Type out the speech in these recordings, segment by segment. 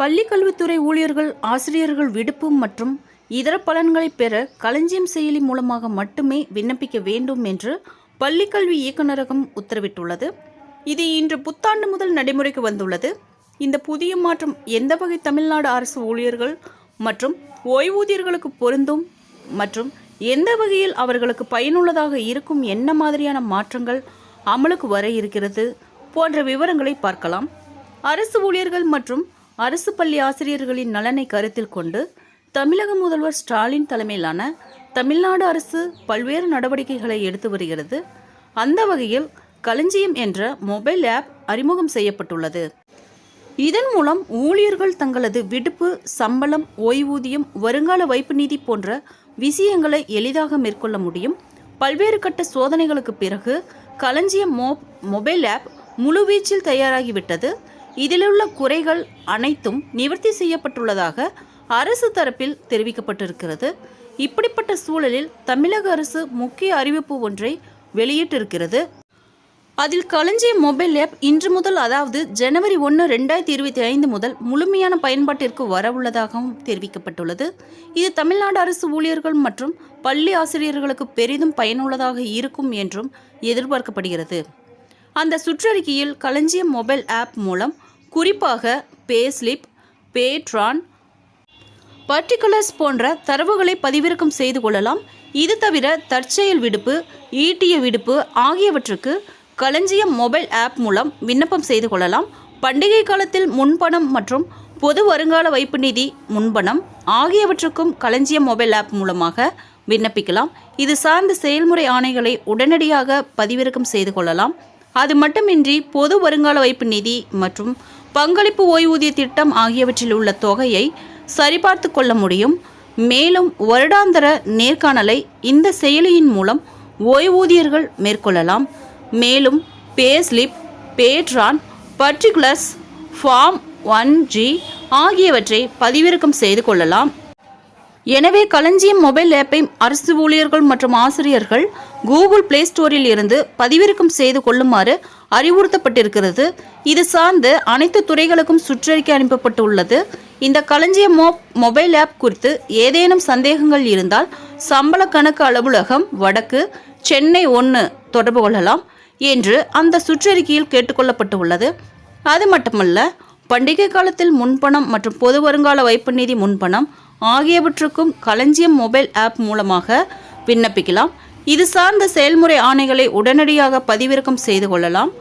பள்ளிக்கல்வித்துறை ஊழியர்கள் ஆசிரியர்கள் விடுப்பு மற்றும் இதர பலன்களை பெற களஞ்சியம் செயலி மூலமாக மட்டுமே விண்ணப்பிக்க வேண்டும் என்று பள்ளிக்கல்வி இயக்குநரகம் உத்தரவிட்டுள்ளது. இது இன்று புத்தாண்டு முதல் நடைமுறைக்கு வந்துள்ளது. இந்த புதிய மாற்றம் எந்த வகை தமிழ்நாடு அரசு ஊழியர்கள் மற்றும் ஓய்வூதியர்களுக்கு பொருந்தும் மற்றும் எந்த வகையில் அவர்களுக்கு பயனுள்ளதாக இருக்கும் என்ன மாதிரியான மாற்றங்கள் அமலுக்கு வர இருக்கிறது போன்ற விவரங்களை பார்க்கலாம். அரசு ஊழியர்கள் மற்றும் அரசு பள்ளி ஆசிரியர்களின் நலனை கருத்தில் கொண்டு தமிழக முதல்வர் ஸ்டாலின் தலைமையிலான தமிழ்நாடு அரசு பல்வேறு நடவடிக்கைகளை எடுத்து வருகிறது. அந்த வகையில் களஞ்சியம் என்ற மொபைல் ஆப் அறிமுகம் செய்யப்பட்டுள்ளது. இதன் மூலம் ஊழியர்கள் தங்களது விடுப்பு சம்பளம் ஓய்வூதியம் வருங்கால வைப்பு நிதி போன்ற விஷயங்களை எளிதாக மேற்கொள்ள முடியும். பல்வேறு கட்ட சோதனைகளுக்கு பிறகு களஞ்சியம் மோ மொபைல் ஆப் முழுவீச்சில் தயாராகிவிட்டது. இதிலுள்ள குறைகள் அனைத்தும் நிவர்த்தி செய்யப்பட்டுள்ளதாக அரசு தரப்பில் தெரிவிக்கப்பட்டிருக்கிறது. இப்படிப்பட்ட சூழலில் தமிழக அரசு முக்கிய அறிவிப்பு ஒன்றை வெளியிட்டிருக்கிறது. அதில் களஞ்சியம் மொபைல் ஆப் இன்று முதல் அதாவது ஜனவரி ஒன்று ரெண்டாயிரத்தி இருபத்தி ஐந்து முதல் முழுமையான பயன்பாட்டிற்கு வரவுள்ளதாகவும் தெரிவிக்கப்பட்டுள்ளது. இது தமிழ்நாடு அரசு ஊழியர்கள் மற்றும் பள்ளி ஆசிரியர்களுக்கு பெரிதும் பயனுள்ளதாக இருக்கும் என்றும் எதிர்பார்க்கப்படுகிறது. அந்த சுற்றறிக்கையில் களஞ்சியம் மொபைல் ஆப் மூலம் குறிப்பாக பேஸ்லிப் பேட்ரான் பர்டிகுலர்ஸ் போன்ற தரவுகளை பதிவிறக்கம் செய்து கொள்ளலாம். இது தவிர தற்செயல் விடுப்பு ஈட்டிய விடுப்பு ஆகியவற்றுக்கு களஞ்சியம் மொபைல் ஆப் மூலம் விண்ணப்பம் செய்து கொள்ளலாம். பண்டிகை காலத்தில் முன்பணம் மற்றும் பொது வருங்கால வைப்பு நிதி முன்பணம் ஆகியவற்றுக்கும் களஞ்சியம் மொபைல் ஆப் மூலமாக விண்ணப்பிக்கலாம். இது சார்ந்த செயல்முறை ஆணைகளை உடனடியாக பதிவிறக்கம் செய்து கொள்ளலாம். அது மட்டுமின்றி பொது வருங்கால வைப்பு நிதி மற்றும் பங்களிப்பு ஓய்வூதிய திட்டம் ஆகியவற்றில் உள்ள தொகையை சரிபார்த்து கொள்ள முடியும். மேலும் வருடாந்திர நேர்காணலை இந்த செயலியின் மூலம் ஓய்வூதியர்கள் மேற்கொள்ளலாம். மேலும் payslip patron particulars form one G ஆகியவற்றை பதிவிறக்கம் செய்து கொள்ளலாம். எனவே களஞ்சியம் மொபைல் ஆப்பை அரசு ஊழியர்கள் மற்றும் ஆசிரியர்கள் கூகுள் பிளே ஸ்டோரில் இருந்து பதிவிறக்கம் செய்து கொள்ளுமாறு அறிவுறுத்தப்பட்டிருக்கிறது. இது சார்ந்து அனைத்து துறைகளுக்கும் சுற்றறிக்கை அனுப்பப்பட்டுள்ளது. இந்த களஞ்சியம் மோ மொபைல் ஆப் குறித்து ஏதேனும் சந்தேகங்கள் இருந்தால் சம்பள கணக்கு அலுவலகம் வடக்கு சென்னை ஒன்று தொடர்பு கொள்ளலாம் என்று அந்த சுற்றறிக்கையில் கேட்டுக்கொள்ளப்பட்டுள்ளது. அது மட்டுமல்ல பண்டிகை காலத்தில் முன்பணம் மற்றும் பொது வருங்கால வைப்பு நிதி முன்பணம் ஆகியவற்றுக்கும் களஞ்சியம் மொபைல் ஆப் மூலமாக விண்ணப்பிக்கலாம். இது சார்ந்த செயல்முறை ஆணைகளை உடனடியாக பதிவிறக்கம் செய்து கொள்ளலாம்.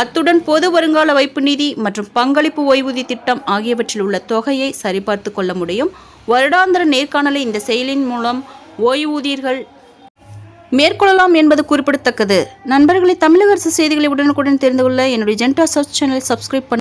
அத்துடன் பொது வருங்கால வைப்பு நிதி மற்றும் பங்களிப்பு ஓய்வூதிய திட்டம் ஆகியவற்றில் உள்ள தொகையை சரிபார்த்து கொள்ள முடியும். வருடாந்திர நேர்காணலை இந்த செயலின் மூலம் ஓய்வூதியர்கள் மேற்கொள்ளலாம் என்பது குறிப்பிடத்தக்கது. நண்பர்களை தமிழக அரசு செய்திகளை உடனுக்குடன் தெரிந்து கொள்ள என்னுடைய ஜென்டா சர்ச் சேனலை சப்ஸ்கிரைப் பண்ண